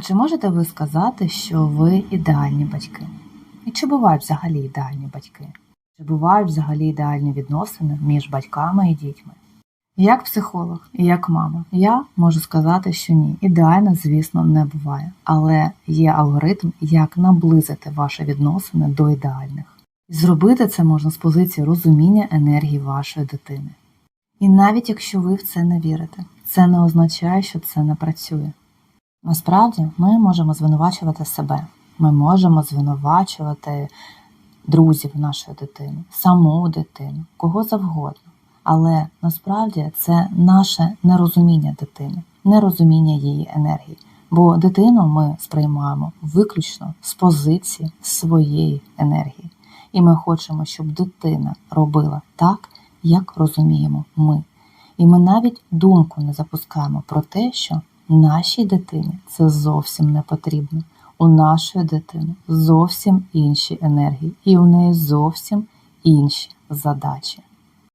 А чи можете ви сказати, що ви ідеальні батьки? І чи бувають взагалі ідеальні батьки? Чи бувають взагалі ідеальні відносини між батьками і дітьми? Як психолог і як мама, я можу сказати, що ні, ідеально, звісно, не буває, але є алгоритм, як наблизити ваші відносини до ідеальних. Зробити це можна з позиції розуміння енергії вашої дитини. І навіть якщо ви в це не вірите, це не означає, що це не працює. Насправді ми можемо звинувачувати себе, ми можемо звинувачувати друзів нашої дитини, саму дитину, кого завгодно. Але насправді це наше нерозуміння дитини, нерозуміння її енергії. Бо дитину ми сприймаємо виключно з позиції своєї енергії. І ми хочемо, щоб дитина робила так, як розуміємо ми. І ми навіть думку не запускаємо про те, що нашій дитині це зовсім не потрібно. У нашої дитини зовсім інші енергії, і у неї зовсім інші задачі.